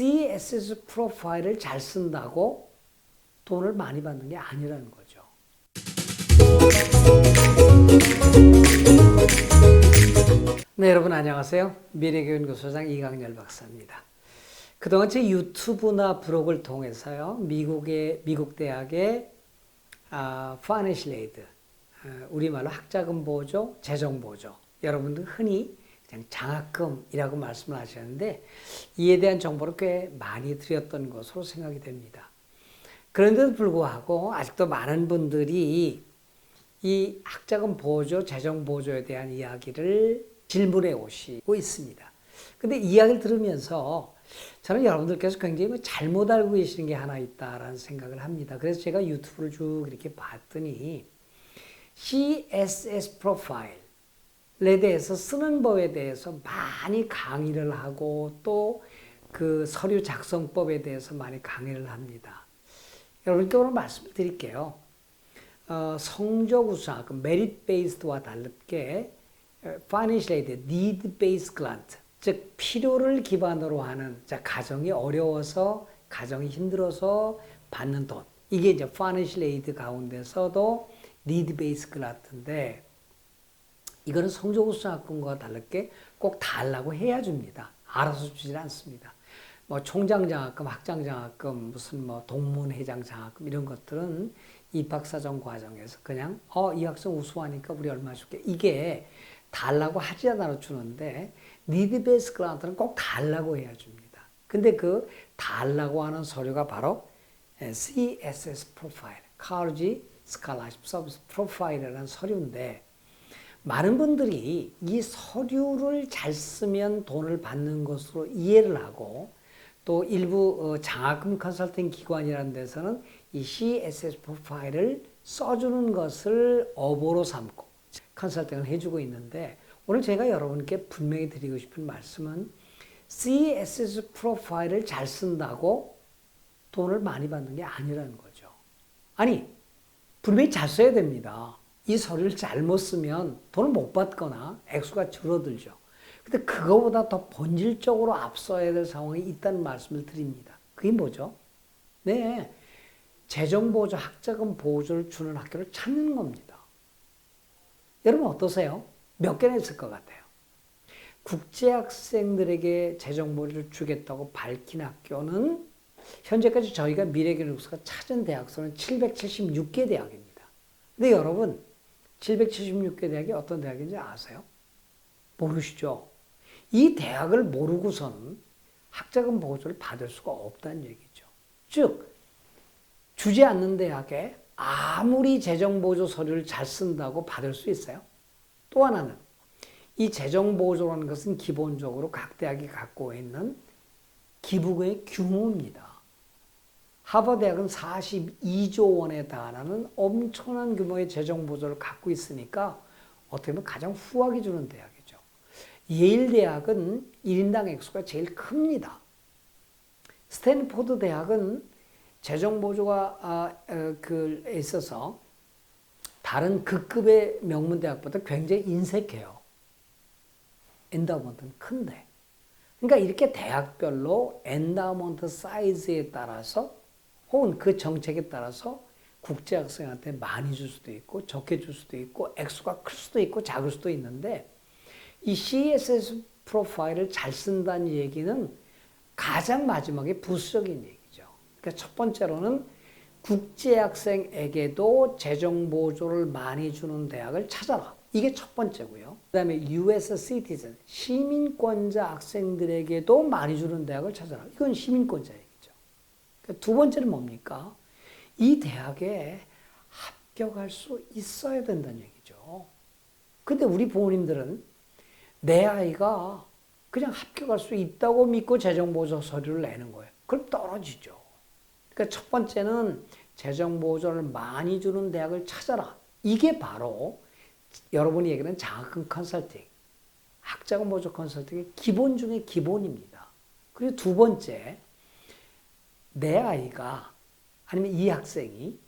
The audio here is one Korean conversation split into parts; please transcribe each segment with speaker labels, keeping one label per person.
Speaker 1: CSS 프로파일을 잘 쓴다고 돈을 많이 받는 게 아니라는 거죠. 네, 여러분 안녕하세요. 미래교연구소장 이강렬 박사입니다. 그동안 제 유튜브나 블로그를 통해서요, 미국의 미국 대학의 아, 파이낸셜 에이드, 아, 우리말로 학자금 보조, 재정 보조, 여러분들 흔히 그냥 장학금이라고 말씀을 하셨는데 이에 대한 정보를 꽤 많이 드렸던 것으로 생각이 됩니다. 그런데도 불구하고 아직도 많은 분들이 이 학자금 보조, 재정 보조에 대한 이야기를 질문해 오시고 있습니다. 근데 이야기를 들으면서 저는 여러분들께서 굉장히 뭐 잘못 알고 계시는 게 하나 있다라는 생각을 합니다. 그래서 제가 유튜브를 쭉 이렇게 봤더니 CSS 프로파일 에 대해서 쓰는 법에 대해서 많이 강의를 하고 또 그 서류 작성법에 대해서 많이 강의를 합니다. 여러분께 오늘 말씀을 드릴게요. 어, 성적 우수화, 그 메리트 베이스드와 다르게 파이낸셜 에이드, 니드 베이스 그란트, 즉 필요를 기반으로 하는 자 가정이 어려워서 가정이 힘들어서 받는 돈. 이게 이제 파이낸셜 에이드 가운데서도 니드 베이스 그란트인데 이거는 성적 우수학금과 다르게 꼭 달라고 해야 줍니다. 알아서 주질 않습니다. 뭐 총장 장학금, 학장 장학금, 무슨 뭐 동문 회장 장학금 이런 것들은 입학사정 과정에서 그냥 어 이 학생 우수하니까 우리 얼마 줄게 이게 달라고 하지 않아 주는데 니드 베이스 그란트는 꼭 달라고 해야 줍니다. 근데 그 달라고 하는 서류가 바로 CSS 프로파일, College Scholarship Service Profile이라는 서류인데 많은 분들이 이 서류를 잘 쓰면 돈을 받는 것으로 이해를 하고 또 일부 장학금 컨설팅 기관이라는 데서는 이 CSS 프로파일을 써주는 것을 업으로 삼고 컨설팅을 해주고 있는데 오늘 제가 여러분께 분명히 드리고 싶은 말씀은 CSS 프로파일을 잘 쓴다고 돈을 많이 받는 게 아니라는 거죠. 아니, 분명히 잘 써야 됩니다. 이 서류를 잘못 쓰면 돈을 못 받거나 액수가 줄어들죠. 근데 그거보다 더 본질적으로 앞서야 될 상황이 있다는 말씀을 드립니다. 그게 뭐죠? 네. 재정보조, 학자금 보조를 주는 학교를 찾는 겁니다. 여러분 어떠세요? 몇 개나 있을 것 같아요? 국제 학생들에게 재정보를 주겠다고 밝힌 학교는 현재까지 저희가 미래교육수가 찾은 대학수는 776개 대학입니다. 근데 여러분 776개 대학이 어떤 대학인지 아세요? 모르시죠? 이 대학을 모르고선 학자금 보조를 받을 수가 없다는 얘기죠. 즉 주지 않는 대학에 아무리 재정보조 서류를 잘 쓴다고 받을 수 있어요. 또 하나는 이 재정보조라는 것은 기본적으로 각 대학이 갖고 있는 기부금의 규모입니다. 하버대학은 42조 원에 달하는 엄청난 규모의 재정 보조를 갖고 있으니까 어떻게 보면 가장 후하게 주는 대학이죠. 예일 대학은 1인당 액수가 제일 큽니다. 스탠포드 대학은 재정 보조가 아, 어, 그 있어서 다른 극급의 명문 대학보다 굉장히 인색해요. 엔다우먼트는 큰데. 그러니까 이렇게 대학별로 엔다우먼트 사이즈에 따라서 혹은 그 정책에 따라서 국제 학생한테 많이 줄 수도 있고 적게 줄 수도 있고 액수가 클 수도 있고 작을 수도 있는데 이 CSS 프로파일을 잘 쓴다는 얘기는 가장 마지막에 부수적인 얘기. 그러니까 첫 번째로는 국제 학생에게도 재정 보조를 많이 주는 대학을 찾아라. 이게 첫 번째고요. 그다음에 US citizen 시민권자 학생들에게도 많이 주는 대학을 찾아라. 이건 시민권자 얘기죠. 그러니까 두 번째는 뭡니까? 이 대학에 합격할 수 있어야 된다는 얘기죠. 근데 우리 부모님들은 내 아이가 그냥 합격할 수 있다고 믿고 재정보조 서류를 내는 거예요. 그럼 떨어지죠. 그러니까 첫 번째는 재정 보조를 많이 주는 대학을 찾아라. 이게 바로 여러분이 얘기하는 장학금 컨설팅, 학자금 보조 컨설팅의 기본 중의 기본입니다. 그리고 두 번째, 내 아이가 아니면 이 학생이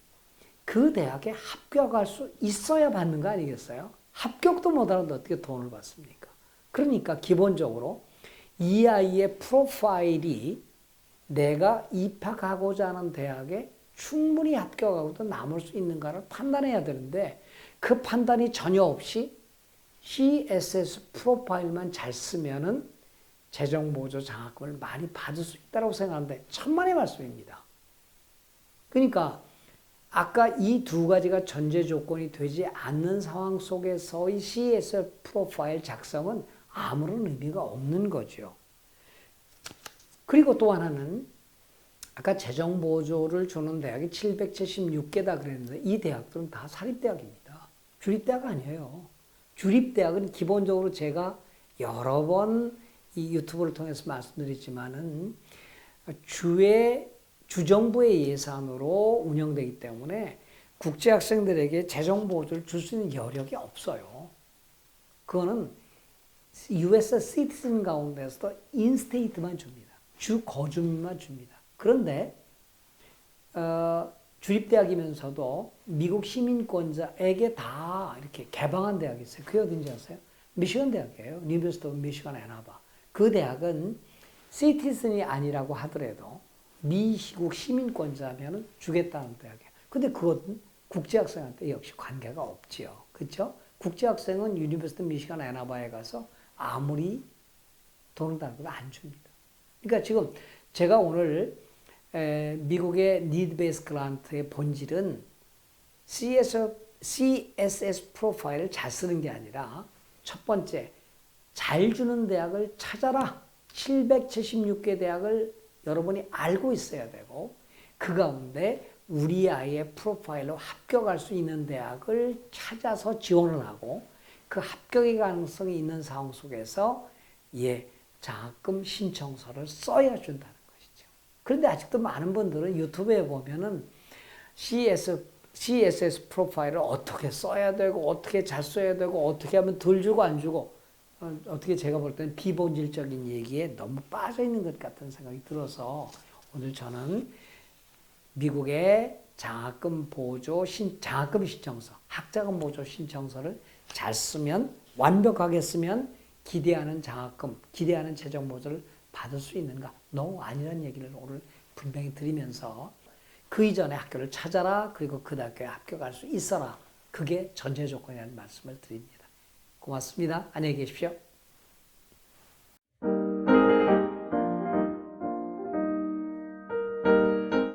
Speaker 1: 그 대학에 합격할 수 있어야 받는 거 아니겠어요? 합격도 못하는데 어떻게 돈을 받습니까? 그러니까 기본적으로 이 아이의 프로파일이 내가 입학하고자 하는 대학에 충분히 합격하고도 남을 수 있는가를 판단해야 되는데 그 판단이 전혀 없이 CSS 프로파일만 잘 쓰면은 재정 보조 장학금을 많이 받을 수 있다고 생각하는데 천만의 말씀입니다. 그러니까 아까 이 두 가지가 전제 조건이 되지 않는 상황 속에서의 CSS 프로파일 작성은 아무런 의미가 없는 거죠. 그리고 또 하나는 아까 재정 보조를 주는 대학이 776개다 그랬는데 이 대학들은 다 사립대학입니다. 주립대학 아니에요. 주립대학은 기본적으로 제가 여러 번 이 유튜브를 통해서 말씀드렸지만은 주의 주정부의 예산으로 운영되기 때문에 국제 학생들에게 재정 보조를 줄 수 있는 여력이 없어요. 그거는 US 시티즌 가운데서도 인스테이트만 줍니다. 주 거주민만 줍니다. 그런데 어, 주립대학이면서도 미국 시민권자에게 다 이렇게 개방한 대학이 있어요. 그게 어딘지 아세요? 미시건 대학이에요. 오브 미시건 애나바. 그 대학은 시티즌이 아니라고 하더라도 미국 시민권자면 주겠다는 대학이에요. 근데 그것은 국제학생한테 역시 관계가 없지요. 그렇죠? 국제학생은 유니버시티 미시간 애나바에 가서 아무리 돈을 달고도 안 줍니다. 그러니까 지금 제가 오늘 에, 미국의 니드 베이스 그란트의 본질은 CS, CSS 프로파일을 잘 쓰는 게 아니라 첫 번째 잘 주는 대학을 찾아라. 776개 대학을 여러분이 알고 있어야 되고 그 가운데 우리 아이의 프로파일로 합격할 수 있는 대학을 찾아서 지원을 하고 그 합격의 가능성이 있는 상황 속에서 예, 장학금 신청서를 써야 준다는 것이죠. 그런데 아직도 많은 분들은 유튜브에 보면은 CS, CSS 프로파일을 어떻게 써야 되고 어떻게 잘 써야 되고 어떻게 하면 덜 주고 안 주고 어, 어떻게 제가 볼 때는 비본질적인 얘기에 너무 빠져 있는 것 같은 생각이 들어서 오늘 저는 미국의 장학금 보조 신 장학금 신청서, 학자금 보조 신청서를 잘 쓰면 완벽하게 쓰면 기대하는 장학금, 기대하는 재정 보조를 받을 수 있는가? 너무 아니라는 얘기를 오늘 분명히 드리면서 그 이전에 학교를 찾아라 그리고 그 학교에 합격할 수 있어라 그게 전제 조건이라는 말씀을 드립니다. 고맙습니다. 안녕히 계십시오.